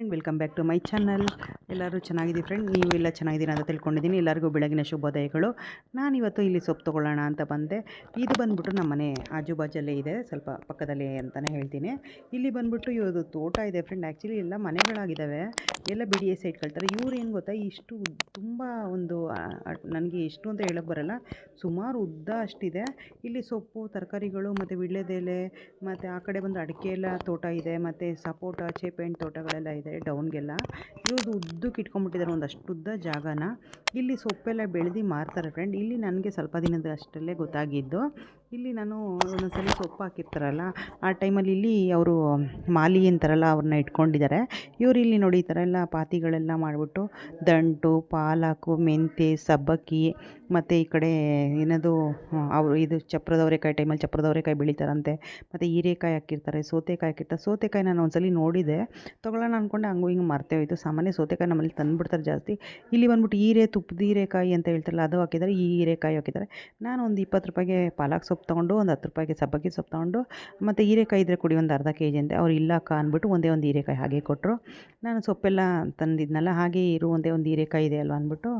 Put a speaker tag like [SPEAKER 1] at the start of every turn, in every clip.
[SPEAKER 1] And welcome back to my channel ಎಲ್ಲರೂ ಚೆನ್ನಾಗಿದ್ದೀವಿ friend ನೀವು ಎಲ್ಲ ಚೆನ್ನಾಗಿದ್ದೀರಾ ಅಂತ ತಿಳ್ಕೊಂಡಿದ್ದೀನಿ. ಎಲ್ಲರಿಗೂ ಬೆಳಗಿನ ಶುಭೋದಯಗಳು. ನಾನಿವತ್ತು ಇಲ್ಲಿ ಸೊಪ್ಪು ತೊಗೊಳ್ಳೋಣ ಅಂತ ಬಂದೆ. ಇದು ಬಂದ್ಬಿಟ್ಟು ನಮ್ಮ ಮನೆ ಆಜು ಬಾಜಲ್ಲೇ ಇದೆ. ಸ್ವಲ್ಪ ಪಕ್ಕದಲ್ಲೇ ಅಂತಲೇ ಹೇಳ್ತೀನಿ. ಇಲ್ಲಿ ಬಂದ್ಬಿಟ್ಟು ಇವರು ತೋಟ ಇದೆ ಫ್ರೆಂಡ್ ಆ್ಯಕ್ಚುಲಿ ಎಲ್ಲ ಮನೆಗಳಾಗಿದ್ದಾವೆ. ಎಲ್ಲ ಬಿ ಡಿ ಎಸ್ ಇಟ್ಕೊಳ್ತಾರೆ ಇವ್ರು ಏನು ಗೊತ್ತಾ? ಇಷ್ಟು ತುಂಬ ಒಂದು ನನಗೆ ಇಷ್ಟು ಅಂತ ಹೇಳೋಕ್ಕೆ ಬರಲ್ಲ. ಸುಮಾರು ಉದ್ದ ಅಷ್ಟಿದೆ. ಇಲ್ಲಿ ಸೊಪ್ಪು, ತರಕಾರಿಗಳು ಮತ್ತು ವಿಳ್ಳೆದೆಲೆ ಮತ್ತು ಆ ಕಡೆ ಬಂದು ಅಡಿಕೆ ಎಲ್ಲ ತೋಟ ಇದೆ. ಮತ್ತು ಸಪೋಟ, ಚೇಪೆಹಣ್ಣು ತೋಟಗಳೆಲ್ಲ ಇದೆ. ಡೌನ್ಗೆಲ್ಲ. ಇವ್ರದ್ದು ಉದ್ದಕ್ಕೆ ಇಟ್ಕೊಂಡ್ಬಿಟ್ಟಿದ್ದಾರೆ ಒಂದಷ್ಟು ಉದ್ದ ಜಾಗನ. ಇಲ್ಲಿ ಸೊಪ್ಪೆಲ್ಲ ಬೆಳೆದು ಮಾರ್ತಾರೆ ಫ್ರೆಂಡ್ ಇಲ್ಲಿ ನನಗೆ ಸ್ವಲ್ಪ ದಿನದ ಅಷ್ಟರಲ್ಲೇ ಗೊತ್ತಾಗಿದ್ದು. ಇಲ್ಲಿ ನಾನು ಒಂದೊಂದ್ಸಲಿ ಸೊಪ್ಪು ಹಾಕಿರ್ತಾರಲ್ಲ, ಆ ಟೈಮಲ್ಲಿ ಇಲ್ಲಿ ಅವರು ಮಾಲಿ ಅಂತಾರಲ್ಲ ಅವ್ರನ್ನ ಇಟ್ಕೊಂಡಿದ್ದಾರೆ ಇವರು ಇಲ್ಲಿ ನೋಡಿ ಈ ಥರ ಎಲ್ಲ ಪಾತಿಗಳೆಲ್ಲ ಮಾಡಿಬಿಟ್ಟು ದಂಟು, ಪಾಲಕು ಮೆಂತೆ ಸಬ್ಬಕ್ಕಿ, ಮತ್ತು ಈ ಕಡೆ ಏನದು, ಅವರು ಇದು ಚಪ್ರದವರೆಕಾಯಿ ಟೈಮಲ್ಲಿ ಚಪ್ರದವರೆಕಾಯಿ ಬೆಳೀತಾರಂತೆ. ಮತ್ತು ಹೀರೆಕಾಯಿ ಹಾಕಿರ್ತಾರೆ, ಸೌತೆಕಾಯಿ ಹಾಕಿರ್ತಾರೆ. ಸೌತೆಕಾಯಿ ನಾನು ಒಂದ್ಸಲಿ ನೋಡಿದೆ. ತೊಗೊಳ್ಳೋಣ ಅಂದ್ಕೊಂಡು ಹಂಗೂ ಹಿಂಗೆ ಮರ್ತೇ ಹೋಯಿತು. ಸಾಮಾನ್ಯ ಸೌತೆಕಾಯಿ ನಮ್ಮಲ್ಲಿ ತಂದುಬಿಡ್ತಾರೆ ಜಾಸ್ತಿ. ಇಲ್ಲಿ ಬಂದ್ಬಿಟ್ಟು ಹೀರೆ ತುಪ್ಪದ ಹೀರೆಕಾಯಿ ಅಂತ ಹೇಳ್ತಾರಲ್ಲ, ಅದು ಹಾಕಿದ್ದಾರೆ ಈ ಹೀರೆಕಾಯಿ ಹಾಕಿದ್ದಾರೆ ನಾನು ಒಂದು ಇಪ್ಪತ್ತು ರೂಪಾಯಿಗೆ ಪಾಲಕ್ ಸೊಪ್ಪು ತೊಗೊಂಡು ಒಂದು ಹತ್ತು ರೂಪಾಯಿಗೆ ಸಬ್ಬಕ್ಕಿ ಸೊಪ್ಪು ತೊಗೊಂಡು ಮತ್ತು ಹೀರೆಕಾಯಿ ಇದ್ದರೆ ಕೊಡಿ ಒಂದು ಅರ್ಧ ಕೆ ಜಿ ಅಂತೆ. ಅವ್ರು ಇಲ್ಲ ಅಕ್ಕ ಅಂದ್ಬಿಟ್ಟು ಒಂದೇ ಒಂದು ಹೀರೆಕಾಯಿ ಹಾಗೆ ಕೊಟ್ಟರು ನಾನು ಸೊಪ್ಪೆಲ್ಲ ತಂದಿದ್ನಲ್ಲ ಹಾಗೆ ಇರು ಒಂದೇ ಒಂದು ಹೀರೆಕಾಯಿ ಇದೆ ಅಲ್ವಾ ಅಂದ್ಬಿಟ್ಟು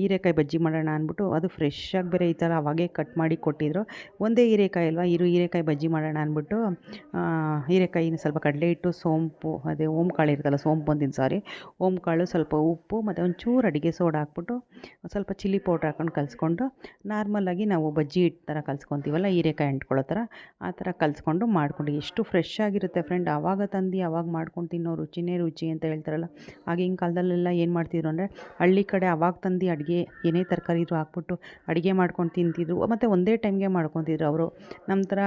[SPEAKER 1] ಹೀರೆಕಾಯಿ ಬಜ್ಜಿ ಮಾಡೋಣ ಅಂದ್ಬಿಟ್ಟು ಅದು ಫ್ರೆಶ್ಶಾಗಿ ಬೇರೆ ಈ ಥರ ಅವಾಗೇ ಕಟ್ ಮಾಡಿ ಕೊಟ್ಟಿದ್ರು. ಒಂದೇ ಹೀರೆಕಾಯಿ ಅಲ್ವಾ? ಇರು ಹೀರೆಕಾಯಿ ಬಜ್ಜಿ ಮಾಡೋಣ ಅಂದ್ಬಿಟ್ಟು ಹೀರೆಕಾಯಿನ ಸ್ವಲ್ಪ ಕಡಲೆ ಹಿಟ್ಟು, ಸೋಂಪು, ಅದೇ ಓಂಕಾಳು ಇರುತ್ತಲ್ಲ, ಸೋಂಪು ಒಂದಿನ ಸಾರಿ ಓಂಕಾಳು, ಸ್ವಲ್ಪ ಉಪ್ಪು ಮತ್ತು ಒಂಚೂರು ಅಡುಗೆ ಸೋಡಾ ಹಾಕ್ಬಿಟ್ಟು ಸ್ವಲ್ಪ ಚಿಲ್ಲಿ ಪೌಡ್ರ್ ಹಾಕ್ಕೊಂಡು ಕಲಿಸ್ಕೊಂಡು ನಾರ್ಮಲಾಗಿ ನಾವು ಬಜ್ಜಿ ಹಿಟ್ಟು ಥರ ಕಲಿಸ್ಕೊತೀವಲ್ಲ, ಹೀರೆಕಾಯಿ ಅಂಟ್ಕೊಳ್ಳೋ ಥರ, ಆ ಥರ ಕಲಿಸ್ಕೊಂಡು ಮಾಡ್ಕೊಂಡು ಎಷ್ಟು ಫ್ರೆಶ್ ಆಗಿರುತ್ತೆ ಫ್ರೆಂಡ್ ಆವಾಗ ತಂದು ಆವಾಗ ಮಾಡ್ಕೊಂಡು ತಿನ್ನೋ ರುಚಿನೇ ರುಚಿ ಅಂತ ಹೇಳ್ತಾರಲ್ಲ. ಆಗಿನ ಕಾಲದಲ್ಲೆಲ್ಲ ಏನು ಮಾಡ್ತಿದ್ರು ಅಂದರೆ ಹಳ್ಳಿ ಕಡೆ ಆವಾಗ ತಂದು ಅಡುಗೆ, ಏನೇ ತರಕಾರಿ ಇದ್ದರೂ ಹಾಕ್ಬಿಟ್ಟು ಅಡುಗೆ ಮಾಡ್ಕೊಂಡು ತಿಂತಿದ್ರು, ಮತ್ತು ಒಂದೇ ಟೈಮ್ಗೆ ಮಾಡ್ಕೊತಿದ್ರು ಅವರು. ನಮ್ಮ ಥರ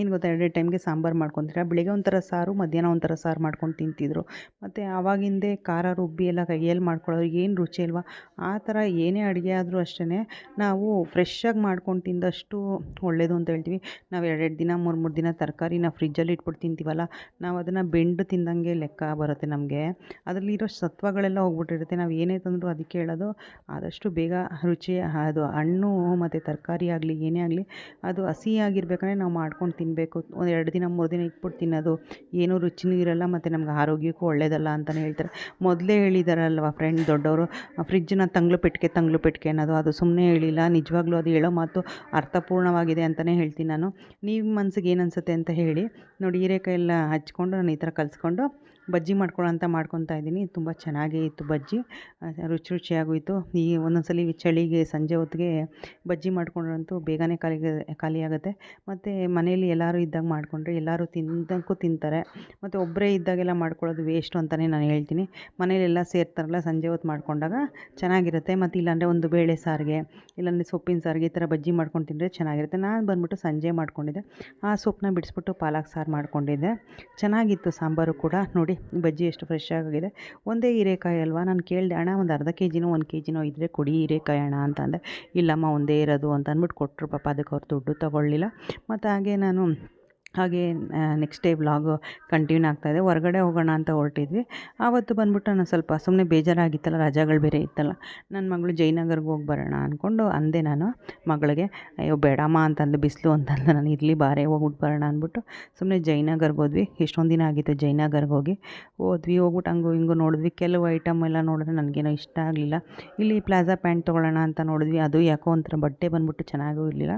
[SPEAKER 1] ಏನು ಗೊತ್ತಾ ಎರಡೇ ಟೈಮ್ಗೆ ಸಾಂಬಾರು ಮಾಡ್ಕೊತಿದ್ರು ಬೆಳಿಗ್ಗೆ ಒಂಥರ ಸಾರು, ಮಧ್ಯಾಹ್ನ ಒಂಥರ ಸಾರು ಮಾಡ್ಕೊಂಡು ತಿಂತಿದ್ರು. ಮತ್ತು ಆವಾಗಿಂದೆ ಖಾರ, ರುಬ್ಬಿ ಎಲ್ಲ ಕೈಯಲ್ಲಿ ಮಾಡ್ಕೊಳ್ಳೋರು ಏನು ರುಚಿ ಅಲ್ವಾ? ಆ ಥರ ಏನೇ ಅಡುಗೆ ಆದರೂ ಅಷ್ಟೇ ನಾವು ಫ್ರೆಶ್ಶಾಗಿ ಮಾಡ್ಕೊಂಡು ತಿಂದಷ್ಟು ಒಳ್ಳೆಯದು ಅಂತ ಹೇಳ್ತೀವಿ. ನಾವು ಎರಡೆರಡು ದಿನ, ಮೂರು ಮೂರು ದಿನ ತರಕಾರಿನ ಫ್ರಿಜ್ಜಲ್ಲಿ ಇಟ್ಬಿಟ್ಟು ತಿಂತೀವಲ್ಲ, ನಾವು ಅದನ್ನು ಬೆಂಡು ತಿಂದಂಗೆ ಲೆಕ್ಕ ಬರುತ್ತೆ ನಮಗೆ. ಅದರಲ್ಲಿರೋ ಸತ್ವಗಳೆಲ್ಲ ಹೋಗ್ಬಿಟ್ಟಿರುತ್ತೆ. ನಾವು ಏನೇ ತಂದರೂ ಅದಕ್ಕೆ ಹೇಳೋದು ಆದಷ್ಟು ಬೇಗ ರುಚಿ, ಅದು ಹಣ್ಣು ಮತ್ತು ತರಕಾರಿ ಆಗಲಿ, ಏನೇ ಆಗಲಿ, ಅದು ಹಸಿಯಾಗಿರ್ಬೇಕಂದ್ರೆ ನಾವು ಮಾಡ್ಕೊಂಡು ತಿನ್ನಬೇಕು ಒಂದು ಎರಡು ದಿನ, ಮೂರು ದಿನ ಇಟ್ಬಿಟ್ಟು ತಿನ್ನೋದು. ಏನೂ ರುಚಿನೂ ಇರೋಲ್ಲ, ಮತ್ತು ನಮ್ಗೆ ಆರೋಗ್ಯಕ್ಕೂ ಒಳ್ಳೆಯದಲ್ಲ ಅಂತಲೇ ಹೇಳ್ತಾರೆ. ಮೊದಲೇ ಹೇಳಿದಾರಲ್ವ ಫ್ರೆಂಡ್ ದೊಡ್ಡವರು ಫ್ರಿಜ್ಜನ್ನ ತಂಗ್ಳು ಪೆಟ್ಟಿಗೆ ತಂಗ್ಳು ಪೆಟ್ಟಿಗೆ ಅನ್ನೋದು. ಅದು ಸುಮ್ಮನೆ ಹೇಳಿಲ್ಲ, ನಿಜವಾಗ್ಲೂ ಅದು ಹೇಳೋ ಮಾತು ಅರ್ಥಪೂರ್ಣವಾಗಿದೆ ಅಂತಲೇ ಹೇಳ್ತೀನಿ ನಾನು. ನಿಮ್ಮ ಮನ್ಸಿಗೆ ಏನು ಅನಿಸುತ್ತೆ ಅಂತ ಹೇಳಿ, ನೋಡಿ ಹೀರೆಕಾಯಿ ಎಲ್ಲ ಹಚ್ಕೊಂಡು, ನಾನು ಈ ಥರ ಕಲಿಸ್ಕೊಂಡು ಬಜ್ಜಿ ಮಾಡ್ಕೊಳ್ಳೋ ಅಂತ ಮಾಡ್ಕೊತಾ ಇದ್ದೀನಿ. ತುಂಬ ಚೆನ್ನಾಗೇ ಇತ್ತು ಬಜ್ಜಿ. ರುಚಿ ರುಚಿಯಾಗೋಯಿತು ಈ ಒಂದೊಂದ್ಸಲ ಈ ಚಳಿಗೆ, ಸಂಜೆ ಹೊತ್ತಿಗೆ ಬಜ್ಜಿ ಮಾಡ್ಕೊಂಡ್ರಂತೂ ಬೇಗನೆ ಖಾಲಿಗೆ ಖಾಲಿಯಾಗುತ್ತೆ. ಮತ್ತು ಮನೆಯಲ್ಲಿ ಎಲ್ಲರೂ ಇದ್ದಾಗ ಮಾಡಿಕೊಂಡ್ರೆ ಎಲ್ಲರೂ ತಿಂದಕ್ಕೂ ತಿಂತಾರೆ. ಮತ್ತು ಒಬ್ಬರೇ ಇದ್ದಾಗೆಲ್ಲ ಮಾಡ್ಕೊಳ್ಳೋದು ವೇಸ್ಟು ಅಂತಲೇ ನಾನು ಹೇಳ್ತೀನಿ. ಮನೇಲೆಲ್ಲ ಸೇರ್ತಾರಲ್ಲ, ಸಂಜೆ ಹೊತ್ತು ಮಾಡ್ಕೊಂಡಾಗ ಚೆನ್ನಾಗಿರುತ್ತೆ. ಮತ್ತು ಇಲ್ಲಾಂದರೆ ಒಂದು ಬೇಳೆ ಸಾರಿಗೆ, ಇಲ್ಲಾಂದರೆ ಸೊಪ್ಪಿನ ಸಾರಿಗೆ ಈ ಥರ ಬಜ್ಜಿ ಮಾಡ್ಕೊಂಡು ತಿಂದರೆ ಚೆನ್ನಾಗಿರುತ್ತೆ. ನಾನು ಬಂದ್ಬಿಟ್ಟು ಸಂಜೆ ಮಾಡ್ಕೊಂಡಿದ್ದೆ. ಆ ಸೊಪ್ಪನ್ನ ಬಿಡಿಸ್ಬಿಟ್ಟು ಪಾಲಕ್ ಸಾರು ಮಾಡ್ಕೊಂಡಿದ್ದೆ. ಚೆನ್ನಾಗಿತ್ತು ಸಾಂಬಾರು ಕೂಡ. ನೋಡಿ ಬಜ್ಜಿ ಎಷ್ಟು ಫ್ರೆಶ್ ಆಗಿದೆ. ಒಂದೇ ಹೀರೆಕಾಯಿ ಅಲ್ವಾ? ನಾನು ಕೇಳಿದೆ, ಅಣ್ಣ, ಒಂದು ಅರ್ಧ ಕೆ ಜಿನೋ ಒಂದು ಕೆ ಜಿನೋ ಇದ್ದರೆ ಕೊಡಿ ಹೀರೆಕಾಯಿ ಅಣ್ಣ, ಅಂತ ಅಂದೆ. ಇಲ್ಲಮ್ಮ, ಒಂದೇ ಇರೋದು, ಅಂತ ಅಂದ್ಬಿಟ್ಟು ಕೊಟ್ಟರು ಪಾಪ, ಅದಕ್ಕೆ ಅವ್ರು ದುಡ್ಡು ತೊಗೊಳ್ಳಿಲ್ಲ. ಮತ್ತು ಹಾಗೆ ನಾನು ಹಾಗೆ ನೆಕ್ಸ್ಟ್ ಡೇ ವ್ಲಾಗು ಕಂಟಿನ್ಯೂ ಆಗ್ತಾಯಿದೆ ಹೊರಗಡೆ ಹೋಗೋಣ ಅಂತ ಹೊರಟಿದ್ವಿ. ಆವತ್ತು ಬಂದ್ಬಿಟ್ಟು ನಾನು ಸ್ವಲ್ಪ ಸುಮ್ಮನೆ ಬೇಜಾರಾಗಿತ್ತಲ್ಲ, ರಜಾಗಳು ಬೇರೆ ಇತ್ತಲ್ಲ. ನನ್ನ ಮಗಳು ಜಯನಗರ್ಗೆ ಹೋಗಿ ಬರೋಣ ಅಂದ್ಕೊಂಡು ಅಂದೆ ನಾನು ಮಗಳಿಗೆ. ಅಯ್ಯೋ, ಬೇಡಮ್ಮ ಅಂತಂದು, ಬಿಸಿಲು ಅಂತಂದು, ನಾನು ಇರಲಿ ಬಾರೇ ಹೋಗ್ಬಿಟ್ಟು ಬರೋಣ ಅಂದ್ಬಿಟ್ಟು ಸುಮ್ಮನೆ ಜಯನಗರ್ಗೆ ಹೋದ್ವಿ. ಎಷ್ಟೊಂದು ದಿನ ಆಗಿತ್ತು ಜಯನಗರ್ಗೆ ಹೋಗಿ. ಹೋದ್ವಿ ಹೋಗ್ಬಿಟ್ಟು ಹಂಗು ಹಿಂಗೂ ನೋಡಿದ್ವಿ. ಕೆಲವು ಐಟಮ್ ಎಲ್ಲ ನೋಡಿದ್ರೆ ನನಗೇನೋ ಇಷ್ಟ ಆಗಲಿಲ್ಲ. ಇಲ್ಲಿ ಪ್ಲಾಜಾ ಪ್ಯಾಂಟ್ ತೊಗೊಳ್ಳೋಣ ಅಂತ ನೋಡಿದ್ವಿ. ಅದು ಯಾಕೋ ಒಂಥರ ಬಟ್ಟೆ ಬಂದ್ಬಿಟ್ಟು ಚೆನ್ನಾಗೂ ಇರಲಿಲ್ಲ.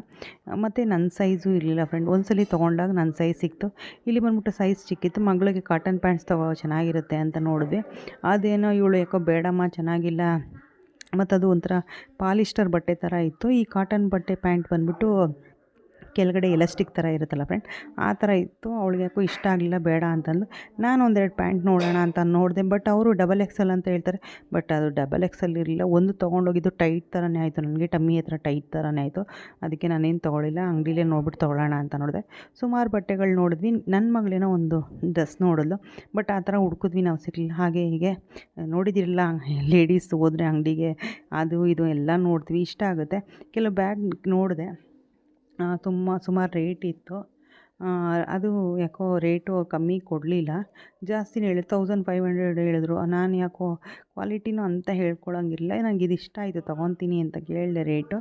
[SPEAKER 1] ಮತ್ತು ನನ್ನ ಸೈಜು ಇರಲಿಲ್ಲ ಫ್ರೆಂಡ್ ಒಂದ್ಸಲಿ ತೊಗೊಂಡಾಗ ನನ್ನ ಸೈಜ್ ಸಿಕ್ತು. ಇಲ್ಲಿ ಬಂದ್ಬಿಟ್ಟು ಸೈಜ್ ಸಿಕ್ಕಿತ್ತು. ಮಗಳಿಗೆ ಕಾಟನ್ ಪ್ಯಾಂಟ್ಸ್ ತಗೋ, ಚೆನ್ನಾಗಿರುತ್ತೆ ಅಂತ ನೋಡಿದ್ವಿ ಅದೇನೋ ಇವಳು, ಯಾಕೋ ಬೇಡಮ್ಮ, ಚೆನ್ನಾಗಿಲ್ಲ. ಮತ್ತು ಅದು ಒಂಥರ ಪಾಲಿಸ್ಟರ್ ಬಟ್ಟೆ ಥರ ಇತ್ತು. ಈ ಕಾಟನ್ ಬಟ್ಟೆ ಪ್ಯಾಂಟ್ ಬಂದ್ಬಿಟ್ಟು ಕೆಳಗಡೆ ಎಲಾಸ್ಟಿಕ್ ಥರ ಇರುತ್ತಲ್ಲ ಫ್ರೆಂಡ್ ಆ ಥರ ಇತ್ತು. ಅವಳಿಗೆ ಯಾಕೋ ಇಷ್ಟ ಆಗಲಿಲ್ಲ, ಬೇಡ ಅಂತಂದು ನಾನು ಒಂದೆರಡು ಪ್ಯಾಂಟ್ ನೋಡೋಣ ಅಂತ ನೋಡಿದೆ ಬಟ್ ಅವರು ಡಬಲ್ ಎಕ್ಸಲ್ ಅಂತ ಹೇಳ್ತಾರೆ. ಬಟ್ ಅದು ಡಬಲ್ ಎಕ್ಸಲ್ ಇರಲಿಲ್ಲ. ಒಂದು ತೊಗೊಂಡೋಗಿದ್ದು ಟೈಟ್ ಥರನೇ ಆಯಿತು. ನನಗೆ ಟಮ್ಮಿ ಹತ್ರ ಟೈಟ್ ಥರನೇ ಆಯಿತು. ಅದಕ್ಕೆ ನಾನೇನು ತೊಗೊಳ್ಳಿಲ್ಲ, ಅಂಗಡಿಲೇ ನೋಡ್ಬಿಟ್ಟು ತೊಗೊಳ್ಳೋಣ ಅಂತ ನೋಡಿದೆ. ಸುಮಾರು ಬಟ್ಟೆಗಳು ನೋಡಿದ್ವಿ. ನನ್ನ ಮಗಳೇನೋ ಒಂದು ಡ್ರೆಸ್ ನೋಡಿದ್ಲು ಬಟ್ ಆ ಥರ ಹುಡ್ಕಿದ್ವಿ ನಾವು ಸಿಗಲಿಲ್ಲ ಹಾಗೆ ಹೀಗೆ ನೋಡಿದಿರಲ್ಲ ಲೇಡೀಸ್ ಹೋದರೆ ಅಂಗಡಿಗೆ ಅದು ಇದು ಎಲ್ಲ ನೋಡ್ತೀವಿ, ಇಷ್ಟ ಆಗುತ್ತೆ. ಕೆಲವು ಬ್ಯಾಗ್ ನೋಡಿದೆ. ತುಂಬ ಸುಮಾರು ರೇಟ್ ಇತ್ತು. ಅದು ಯಾಕೋ ರೇಟು ಕಮ್ಮಿ ಕೊಡಲಿಲ್ಲ. ಜಾಸ್ತಿನೇ ಹೇಳಿ ತೌಸಂಡ್ ಫೈವ್ ಹಂಡ್ರೆಡ್ ಹೇಳಿದ್ರು. ನಾನು ಯಾಕೋ ಕ್ವಾಲಿಟಿನೂ ಅಂತ ಹೇಳ್ಕೊಳ್ಳೋಂಗಿಲ್ಲ ನನಗೆ ಇದು ಇಷ್ಟ ಆಯಿತು, ತೊಗೊತೀನಿ ಅಂತ ಕೇಳಿದೆ ರೇಟು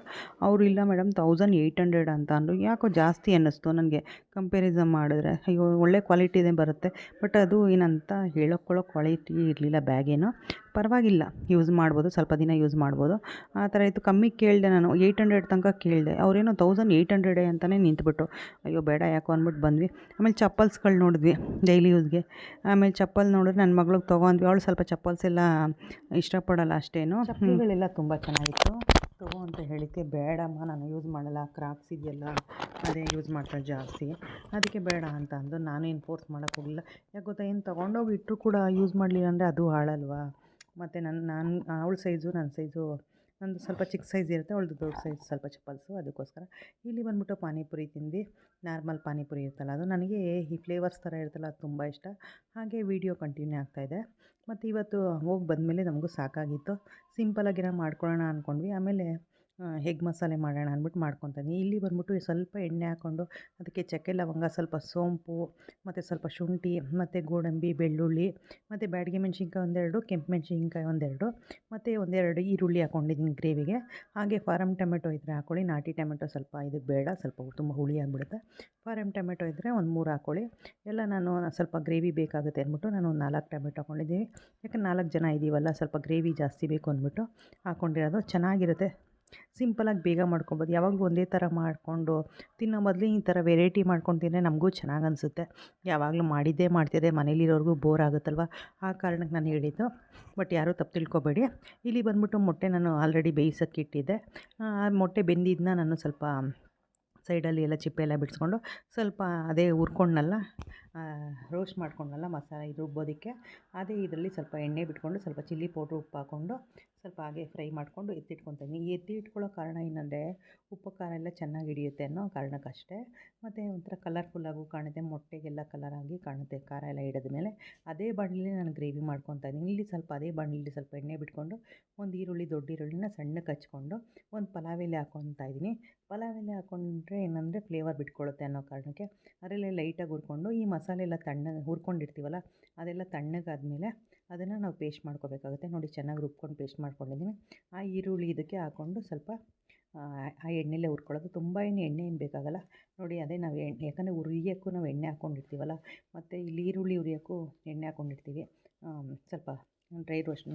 [SPEAKER 1] ಅವರು ಇಲ್ಲ ಮೇಡಮ್ ತೌಸಂಡ್ ಏಯ್ಟ್ ಹಂಡ್ರೆಡ್ ಅಂತ ಅಂದರು. ಯಾಕೋ ಜಾಸ್ತಿ ಅನ್ನಿಸ್ತು ನನಗೆ ಕಂಪೇರಿಸನ್ ಮಾಡಿದ್ರೆ. ಅಯ್ಯೋ, ಒಳ್ಳೆ ಕ್ವಾಲಿಟಿದೇ ಬರುತ್ತೆ. ಬಟ್ ಅದು ಏನಂತ ಹೇಳೋಕ್ಕೊಳ್ಳೋ ಕ್ವಾಲಿಟಿ ಇರಲಿಲ್ಲ ಬ್ಯಾಗೇನು ಪರವಾಗಿಲ್ಲ. ಯೂಸ್ ಮಾಡ್ಬೋದು, ಸ್ವಲ್ಪ ದಿನ ಯೂಸ್ ಮಾಡ್ಬೋದು. ಆ ಥರ ಇತ್ತು ಕಮ್ಮಿ ಕೇಳಿದೆ ನಾನು ಏಯ್ಟ್ ಹಂಡ್ರೆಡ್ ತನಕ ಕೇಳಿದೆ. ಅವರೇನೋ ತೌಸಂಡ್ ಏಯ್ಟ್ ಹಂಡ್ರೆಡೇ ಅಂತಲೇ ನಿಂತುಬಿಟ್ಟು ಅಯ್ಯೋ ಬೇಡ ಯಾಕೋ ಅಂದ್ಬಿಟ್ಟು ಬಂದ್ವಿ. ಆಮೇಲೆ ಚಪ್ಪಲ್ಸ್ಗಳು ನೋಡಿದ್ವಿ ಡೈಲಿ ಯೂಸ್ಗೆ ಆಮೇಲೆ ಚಪ್ಪಲ್ ನೋಡಿದ್ರೆ ನನ್ನ ಮಗಳಿಗೆ ತೊಗೊಂಡ್ವಿ. ಅವಳು ಸ್ವಲ್ಪ ಚಪ್ಪಲ್ಸ್ ಎಲ್ಲ ಇಷ್ಟಪಡಲ್ಲ ಅಷ್ಟೇನು. ಚಪ್ಪಲಿಗಳೆಲ್ಲ ತುಂಬ ಚೆನ್ನಾಗಿತ್ತು. ತಗೋ ಅಂತ ಹೇಳಿದ್ದೆ ಬೇಡಮ್ಮ, ನಾನು ಯೂಸ್ ಮಾಡಲ್ಲ. ಕ್ರಾಕ್ಸ್ ಇದೆಯಲ್ಲ, ಅದೇ ಯೂಸ್ ಮಾಡ್ತಾಳೆ ಜಾಸ್ತಿ. ಅದಕ್ಕೆ ಬೇಡ ಅಂತ ಅಂದು ನಾನೇನು ಫೋರ್ಸ್ ಮಾಡೋಕ್ಕೋಗಿಲ್ಲ ಯಾಕೆ ಗೊತ್ತಾ, ಏನು ತೊಗೊಂಡೋಗಿ ಇಟ್ಟರು ಕೂಡ ಯೂಸ್ ಮಾಡಲಿಲ್ಲ ಅಂದರೆ ಅದು ಹಾಳಲ್ವಾ? ಮತ್ತು ನನ್ನ ನಾನು, ಅವಳ ಸೈಜು ನನ್ನ ಸೈಜು ನಂದು ಸ್ವಲ್ಪ ಚಿಕ್ಕ ಸೈಜ್ ಇರುತ್ತೆ, ಅವಳದು ದೊಡ್ಡ ಸೈಜ್ ಸ್ವಲ್ಪ ಚಪ್ಪಲ್ಸು, ಅದಕ್ಕೋಸ್ಕರ. ಇಲ್ಲಿ ಬಂದ್ಬಿಟ್ಟು ಪಾನಿಪುರಿ ತಿಂದು ನಾರ್ಮಲ್ ಪಾನಿಪುರಿ ಇರುತ್ತಲ್ಲ ಅದು ನನಗೆ ಈ ಫ್ಲೇವರ್ಸ್ ಥರ ಇರುತ್ತಲ್ಲ ಅದು ತುಂಬ ಇಷ್ಟ. ಹಾಗೆ ವೀಡಿಯೋ ಕಂಟಿನ್ಯೂ ಆಗ್ತಾಯಿದೆ ಮತ್ತು ಇವತ್ತು ಹೋಗಿ ಬಂದಮೇಲೆ ನಮಗೂ ಸಾಕಾಗಿತ್ತು. ಸಿಂಪಲಾಗಿರೋ ಮಾಡ್ಕೊಳ್ಳೋಣ ಅಂದ್ಕೊಂಡ್ವಿ ಆಮೇಲೆ ಹೆಗ್ ಮಸಾಲೆ ಮಾಡೋಣ ಅಂದ್ಬಿಟ್ಟು ಮಾಡ್ಕೊತೀನಿ. ಇಲ್ಲಿ ಬಂದ್ಬಿಟ್ಟು ಸ್ವಲ್ಪ ಎಣ್ಣೆ ಹಾಕ್ಕೊಂಡು ಅದಕ್ಕೆ ಚಕ್ಕೆ ಲವಂಗ, ಸ್ವಲ್ಪ ಸೋಂಪು, ಮತ್ತು ಸ್ವಲ್ಪ ಶುಂಠಿ, ಮತ್ತು ಗೋಡಂಬಿ, ಬೆಳ್ಳುಳ್ಳಿ, ಮತ್ತು ಬ್ಯಾಡಿಗೆ ಮೆಣಸಿನ್ಕಾಯಿ ಒಂದೆರಡು, ಕೆಂಪು ಮೆಣಸಿನ್ಕಾಯಿ ಒಂದೆರಡು, ಮತ್ತು ಒಂದೆರಡು ಈರುಳ್ಳಿ ಹಾಕ್ಕೊಂಡಿದ್ದೀನಿ ಗ್ರೇವಿಗೆ. ಹಾಗೆ ಫಾರಮ್ ಟೊಮೆಟೊ ಇದ್ದರೆ ಹಾಕ್ಕೊಳ್ಳಿ ನಾಟಿ ಟೊಮೆಟೊ ಸ್ವಲ್ಪ ಇದಕ್ಕೆ ಬೇಡ, ಸ್ವಲ್ಪ ತುಂಬ ಹುಳಿ ಆಗಿಬಿಡುತ್ತೆ. ಫಾರಮ್ ಟೊಮೆಟೊ ಇದ್ದರೆ ಒಂದು ಮೂರು ಹಾಕ್ಕೊಳ್ಳಿ ಎಲ್ಲ ನಾನು ಸ್ವಲ್ಪ ಗ್ರೇವಿ ಬೇಕಾಗುತ್ತೆ ಅಂದ್ಬಿಟ್ಟು ನಾನು ಒಂದು ನಾಲ್ಕು ಟೊಮೆಟೊ ಹಾಕ್ಕೊಂಡಿದ್ದೀನಿ ಯಾಕಂದ್ರೆ ನಾಲ್ಕು ಜನ ಇದ್ದೀವಲ್ಲ ಸ್ವಲ್ಪ ಗ್ರೇವಿ ಜಾಸ್ತಿ ಬೇಕು ಅಂದ್ಬಿಟ್ಟು ಹಾಕ್ಕೊಂಡಿರೋದು ಚೆನ್ನಾಗಿರುತ್ತೆ. ಸಿಂಪಲಾಗಿ ಬೇಗ ಮಾಡ್ಕೊಬೋದು. ಯಾವಾಗಲೂ ಒಂದೇ ಥರ ಮಾಡಿಕೊಂಡು, ತಿನ್ನೋ ಮೊದಲು ಈ ಥರ ವೆರೈಟಿ ಮಾಡ್ಕೊಂಡು ತಿಂದರೆ ನಮಗೂ ಚೆನ್ನಾಗಿ ಅನಿಸುತ್ತೆ. ಯಾವಾಗಲೂ ಮಾಡಿದ್ದೇ ಮಾಡ್ತಿದ್ದೆ ಮನೇಲಿರೋರಿಗೂ ಬೋರ್ ಆಗುತ್ತಲ್ವ? ಆ ಕಾರಣಕ್ಕೆ ನಾನು ಹೇಳಿದ್ದು. ಬಟ್ ಯಾರೂ ತಪ್ಪು ತಿಳ್ಕೊಬೇಡಿ. ಇಲ್ಲಿ ಬಂದ್ಬಿಟ್ಟು ಮೊಟ್ಟೆ ನಾನು ಆಲ್ರೆಡಿ ಬೇಯಿಸೋಕ್ಕೆ ಇಟ್ಟಿದ್ದೆ. ಆ ಮೊಟ್ಟೆ ಬೆಂದಿದ್ದನ್ನ ನಾನು ಸ್ವಲ್ಪ ಸೈಡಲ್ಲಿ ಎಲ್ಲ ಚಿಪ್ಪೆ ಎಲ್ಲ ಬಿಡಿಸ್ಕೊಂಡು ಸ್ವಲ್ಪ ಅದೇ ಹುರ್ಕೊಂಡ್ನಲ್ಲ ರೋಸ್ಟ್ ಮಾಡ್ಕೊಂಡಲ್ಲ ಮಸಾಲೆ ರುಬ್ಬೋದಕ್ಕೆ. ಅದೇ ಇದರಲ್ಲಿ ಸ್ವಲ್ಪ ಎಣ್ಣೆ ಬಿಟ್ಕೊಂಡು ಸ್ವಲ್ಪ ಚಿಲ್ಲಿ ಪೌಡ್ರ್ ಉಪ್ಪು ಹಾಕ್ಕೊಂಡು ಸ್ವಲ್ಪ ಹಾಗೆ ಫ್ರೈ ಮಾಡಿಕೊಂಡು ಎತ್ತಿಟ್ಕೊತೀನಿ. ಎತ್ತಿ ಇಟ್ಕೊಳ್ಳೋ ಕಾರಣ ಏನಂದರೆ ಉಪ್ಪು ಖಾರ ಎಲ್ಲ ಚೆನ್ನಾಗಿ ಹಿಡಿಯುತ್ತೆ ಅನ್ನೋ ಕಾರಣಕ್ಕಷ್ಟೇ. ಮತ್ತು ಒಂಥರ ಕಲರ್ಫುಲ್ಲಾಗೂ ಕಾಣುತ್ತೆ, ಮೊಟ್ಟೆಗೆಲ್ಲ ಕಲರಾಗಿ ಕಾಣುತ್ತೆ ಖಾರ ಎಲ್ಲ ಹಿಡಿದ ಮೇಲೆ. ಅದೇ ಬಾಣಲಿಲಿ ನಾನು ಗ್ರೇವಿ ಮಾಡ್ಕೊತಾ ಇದ್ದೀನಿ. ಇಲ್ಲಿ ಸ್ವಲ್ಪ ಅದೇ ಬಾಣಲಿಲಿ ಸ್ವಲ್ಪ ಎಣ್ಣೆ ಬಿಟ್ಕೊಂಡು ಒಂದು ಈರುಳ್ಳಿ, ದೊಡ್ಡ ಈರುಳ್ಳಿನ ಸಣ್ಣಕ್ಕೆ ಹಚ್ಕೊಂಡು ಒಂದು ಪಲಾವ್ ಎಲೆ ಹಾಕ್ಕೊತಾ ಇದ್ದೀನಿ. ಪಲಾವ್ ಎಲೆ ಹಾಕ್ಕೊಂಡ್ರೆ ಏನಂದರೆ ಫ್ಲೇವರ್ ಬಿಟ್ಕೊಳ್ಳುತ್ತೆ ಅನ್ನೋ ಕಾರಣಕ್ಕೆ ಅದರಲ್ಲೇ ಲೈಟಾಗಿ ಹುರ್ಕೊಂಡು ಈ ಮಸಾಲೆ ಎಲ್ಲ ತಣ್ಣಗೆ ಹುರ್ಕೊಂಡಿರ್ತೀವಲ್ಲ, ಅದೆಲ್ಲ ತಣ್ಣಗಾದಮೇಲೆ ಅದನ್ನು ನಾವು ಪೇಸ್ಟ್ ಮಾಡ್ಕೋಬೇಕಾಗುತ್ತೆ. ನೋಡಿ ಚೆನ್ನಾಗಿ ರುಬ್ಕೊಂಡು ಪೇಸ್ಟ್ ಮಾಡ್ಕೊಂಡಿದ್ದೀನಿ ಆ ಈರುಳ್ಳಿ ಇದಕ್ಕೆ ಹಾಕ್ಕೊಂಡು ಸ್ವಲ್ಪ, ಆ ಎಣ್ಣೆಲೇ ಹುರ್ಕೊಳ್ಳೋದು. ತುಂಬ ಏನು ಎಣ್ಣೆ ಏನು ಬೇಕಾಗಲ್ಲ. ನೋಡಿ ಅದೇ ನಾವು ಎಣ್ಣೆ ಯಾಕಂದರೆ ಹುರಿಯೋಕ್ಕೂ ನಾವು ಎಣ್ಣೆ ಹಾಕ್ಕೊಂಡಿರ್ತೀವಲ್ಲ ಮತ್ತು ಇಲ್ಲಿ ಈರುಳ್ಳಿ ಹುರಿಯೋಕ್ಕೂ ಎಣ್ಣೆ ಹಾಕ್ಕೊಂಡಿರ್ತೀವಿ ಸ್ವಲ್ಪ ಡ್ರೈ ರೋಸ್ಟ್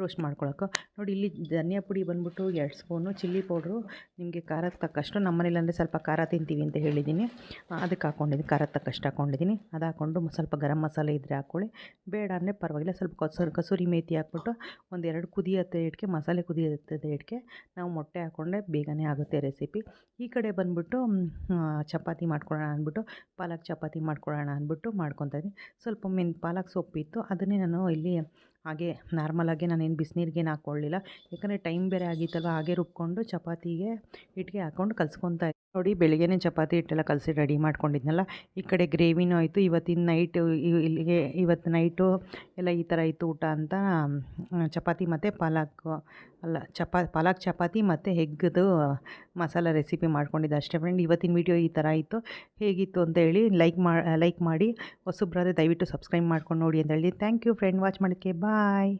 [SPEAKER 1] ರೋಸ್ಟ್ ಮಾಡ್ಕೊಳಕ್ಕೆ ನೋಡಿ ಇಲ್ಲಿ ಧನಿಯಾ ಪುಡಿ ಬಂದ್ಬಿಟ್ಟು ಎರಡು ಸ್ಪೂನು ಚಿಲ್ಲಿ ಪೌಡ್ರು. ನಿಮಗೆ ಖಾರದ ತಕ್ಕಷ್ಟು, ನಮ್ಮ ಮನೇಲಿ ಅಂದರೆ ಸ್ವಲ್ಪ ಖಾರ ತಿಂತೀವಿ ಅಂತ ಹೇಳಿದ್ದೀನಿ. ಅದಕ್ಕೆ ಹಾಕ್ಕೊಂಡಿದ್ದೀನಿ ಖಾರದ ತಕ್ಕಷ್ಟು ಹಾಕ್ಕೊಂಡಿದ್ದೀನಿ ಅದು ಹಾಕ್ಕೊಂಡು ಸ್ವಲ್ಪ ಗರಂ ಮಸಾಲೆ ಇದ್ದರೆ ಹಾಕ್ಕೊಳ್ಳಿ. ಬೇಡ ಅಂದರೆ ಪರವಾಗಿಲ್ಲ, ಸ್ವಲ್ಪ ಕಸೂರಿ ಕಸೂರಿ ಮೇತಿ ಹಾಕ್ಬಿಟ್ಟು ಒಂದೆರಡು ಕುದಿಯತ್ತೆ ಇಟ್ಕೆ ಮಸಾಲೆ ಕುದಿಯತ್ತದೆ ಇಟ್ಕೆ ನಾವು ಮೊಟ್ಟೆ ಹಾಕ್ಕೊಂಡೆ ಬೇಗನೆ ಆಗುತ್ತೆ ರೆಸಿಪಿ. ಈ ಕಡೆ ಬಂದ್ಬಿಟ್ಟು ಚಪಾತಿ ಮಾಡ್ಕೊಳ್ಳೋಣ ಅಂದ್ಬಿಟ್ಟು, ಪಾಲಕ್ ಚಪಾತಿ ಮಾಡ್ಕೊಳ್ಳೋಣ ಅಂದ್ಬಿಟ್ಟು ಮಾಡ್ಕೊತಾ ಇದ್ದೀನಿ. ಸ್ವಲ್ಪ ಮೆನ್, ಪಾಲಕ್ ಸೊಪ್ಪಿತ್ತು. ಅದನ್ನೇ ನಾನು ಇಲ್ಲಿ ಹಾಗೆ ನಾರ್ಮಲಾಗಿ ನಾನೇನು ಬಿಸಿನೀರಿಗೇನು ಹಾಕ್ಕೊಳ್ಳಿಲ್ಲ ಯಾಕಂದರೆ ಟೈಮ್ ಬೇರೆ ಆಗಿತ್ತಲ್ವ, ಹಾಗೆ ರುಬ್ಕೊಂಡು ಚಪಾತಿಗೆ, ಹಿಟ್ಟಿಗೆ ಹಾಕ್ಕೊಂಡು ಕಲ್ಸ್ಕೊತಾ ನೋಡಿ ಬೆಳಿಗ್ಗೆನೇ ಚಪಾತಿ ಹಿಟ್ಟೆಲ್ಲ ಕಲಸಿ ರೆಡಿ ಮಾಡ್ಕೊಂಡಿದ್ನಲ್ಲ, ಈ ಕಡೆ ಗ್ರೇವಿನೂ ಆಯಿತು, ಇವತ್ತಿನ ನೈಟು ಇಲ್ಲಿಗೆ ಇವತ್ತು ನೈಟು ಎಲ್ಲ ಈ ಥರ ಇತ್ತು ಊಟ ಅಂತ ಚಪಾತಿ ಮತ್ತು ಪಾಲಕ್, ಅಲ್ಲ ಚಪಾ, ಪಾಲಕ್ ಚಪಾತಿ ಮತ್ತು ಹೆಗ್ಗದು ಮಸಾಲ ರೆಸಿಪಿ ಮಾಡ್ಕೊಂಡಿದ್ದೆ ಅಷ್ಟೇ ಫ್ರೆಂಡ್ ಇವತ್ತಿನ ವೀಡಿಯೋ ಈ ಥರ ಇತ್ತು. ಹೇಗಿತ್ತು ಅಂತ ಹೇಳಿ ಲೈಕ್ ಮಾ ಲೈಕ್ ಮಾಡಿ, ಹೊಸಬ್ರಾದ್ರೆ ದಯವಿಟ್ಟು ಸಬ್ಸ್ಕ್ರೈಬ್ ಮಾಡ್ಕೊಂಡು ನೋಡಿ ಅಂತ ಹೇಳಿ. ಥ್ಯಾಂಕ್ ಯು ಫ್ರೆಂಡ್ ವಾಚ್ ಮಾಡೋಕ್ಕೆ ಬಾಯ್